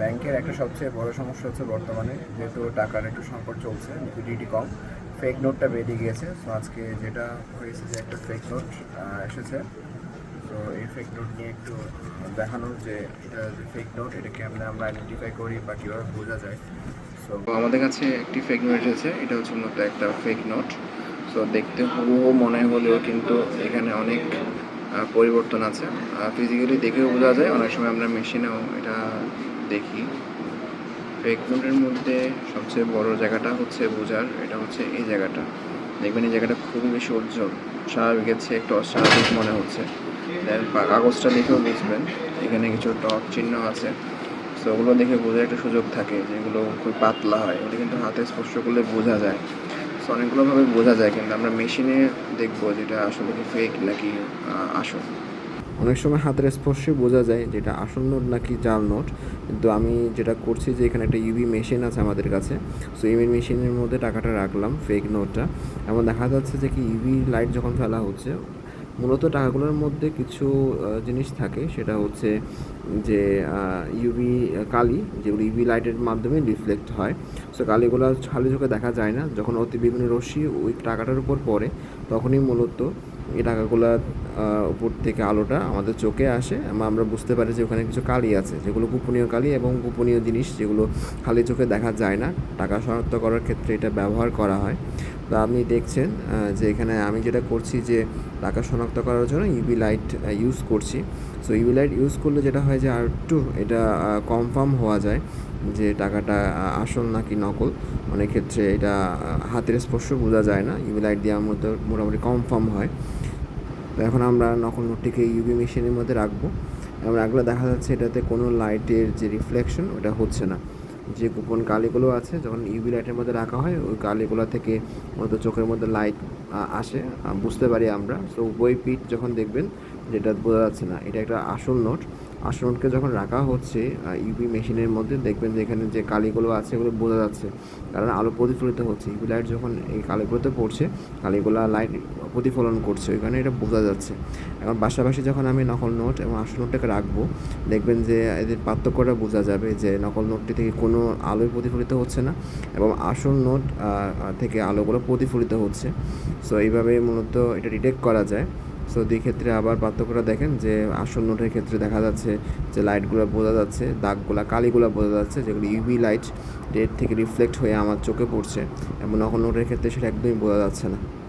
ব্যাংকের একটা সবচেয়ে বড় সমস্যা হচ্ছে বর্তমানে, যেহেতু টাকার একটু সংকট চলছে লিকুইডিটি কম। ফেক নোটটা বেরিয়ে গিয়েছে সো আজকে যেটা হয়েছে যে একটা ফেক নোট এসেছে। তো এই ফেক নোট নিয়ে একটু দেখানোর যে এটা যে ফেক নোট এটা কেমনে আমরা আইডেন্টিফাই করি বা কীভাবে বোঝা যায়। সো আমাদের কাছে একটি ফেক নোট এসেছে, এটা হচ্ছে মূলত একটা ফেক নোট সো দেখতে হুবহু মনে হলেও কিন্তু এখানে অনেক পরিবর্তন আছে। ফিজিক্যালি দেখেও বোঝা যায়, অনেক সময় আমরা মেশিনেও এটা দেখি। ফেক নোটের মধ্যে সবচেয়ে বড় জায়গাটা হচ্ছে বোঝার, এটা হচ্ছে এই জায়গাটা। দেখবেন এই জায়গাটা খুবই বেশি উজ্জ্বল স্বাভাবিকের চেয়ে একটু অস্বাভাবিক মনে হচ্ছে। কাগজটা দেখেও বুঝবেন, এখানে কিছু ডট চিহ্ন আছে। সো ওগুলো দেখে বোঝার একটা সুযোগ থাকে যেগুলো খুব পাতলা হয়, ওটা কিন্তু হাতে স্পর্শ করলে বোঝা যায়। সো অনেকগুলোভাবে বোঝা যায়, কিন্তু আমরা মেশিনে দেখব যেটা আসলে কি ফেক নাকি আসল। অনেক সময় হাতের স্পর্শে বোঝা যায় যেটা আসল নোট নাকি জাল নোট। কিন্তু আমি যেটা করছি যে এখানে একটা ইউভি মেশিন আছে আমাদের কাছে। সো ইউভি মেশিনের মধ্যে টাকাটা রাখলাম ফেক নোটটা এবং দেখা যাচ্ছে যে কি ইউভি লাইট যখন ফেলা হচ্ছে, মূলত টাকাগুলোর মধ্যে কিছু জিনিস থাকে। সেটা হচ্ছে যে ইউভি কালি, যেগুলো ইউভি লাইটের মাধ্যমে রিফ্লেক্ট হয়। সো কালিগুলো খালি চোখে দেখা যায় না। যখন অতি বিভিন্ন রশ্মি ওই টাকাটার উপর পড়ে, তখনই মূলত এই টাকাগুলো উপর থেকে আলোটা আমাদের চোখে আসে। আমরা বুঝতে পারি যে ওখানে কিছু কালি আছে, যেগুলো গোপনীয় কালি এবং গোপনীয় জিনিস যেগুলো খালি চোখে দেখা যায় না। টাকা শনাক্ত করার ক্ষেত্রে এটা ব্যবহার করা হয়। তো আপনি দেখছেন যে এখানে আমি যেটা করছি যে টাকা শনাক্ত করার জন্য ইউভি লাইট ইউজ করছি। সো ইউভি লাইট ইউজ করলে যেটা হয় যে, আর একটু এটা কনফার্ম হওয়া যায়। যে টাকাটা আসল নাকি নকল, অনেক ক্ষেত্রে এটা হাতের স্পর্শ বোঝা যায় না। ইউভি লাইট দেওয়ার মতো মোটামুটি কনফার্ম হয়। তো এখন আমরা নকল নোটটিকে ইউভি মেশিনের মধ্যে রাখব। এবং রাখলে দেখা যাচ্ছে এটাতে কোনো লাইটের যে রিফ্লেকশন ওটা হচ্ছে না। যে গোপন কালিগুলো আছে, যখন ইউভি লাইটের মধ্যে রাখা হয়, ওই কালিগুলো থেকে মূলত চোখের মধ্যে লাইট আসে। বুঝতে পারি আমরা। সো উভয় পিঠ যখন দেখবেন, যেটা বোঝা যাচ্ছে না, এটা একটা আসল নোট আসল নোটকে যখন রাখা হচ্ছে ইউপি মেশিনের মধ্যে দেখবেন যে এখানে যে কালিগুলো আছে, এগুলো বোঝা যাচ্ছে। কারণ আলো প্রতিফলিত হচ্ছে। ইউপি লাইট যখন এই কালিগুলোতে পড়ছে, কালিগুলো লাইট প্রতিফলন করছে। ওইখানে এটা বোঝা যাচ্ছে। এখন পাশাপাশি যখন আমি নকল নোট এবং আসল নোটটাকে রাখব, দেখবেন যে এদের পার্থক্যটা বোঝা যাবে যে নকল নোটটি থেকে কোনো আলোই প্রতিফলিত হচ্ছে না এবং আসল নোট থেকে আলোগুলো প্রতিফলিত হচ্ছে। সো এইভাবে মূলত এটা ডিটেক্ট করা যায়। সো দুই ক্ষেত্রে আবার পার্থক্যটা দেখেন যে আসল নোটের ক্ষেত্রে দেখা যাচ্ছে যে লাইটগুলো বোঝা যাচ্ছে, দাগগুলো, কালিগুলো বোঝা যাচ্ছে, যেগুলো ইউভি লাইট রেড থেকে রিফ্লেক্ট হয়ে আমার চোখে পড়ছে। এবং নকল নোটের ক্ষেত্রে সেটা একদমই বোঝা যাচ্ছে না।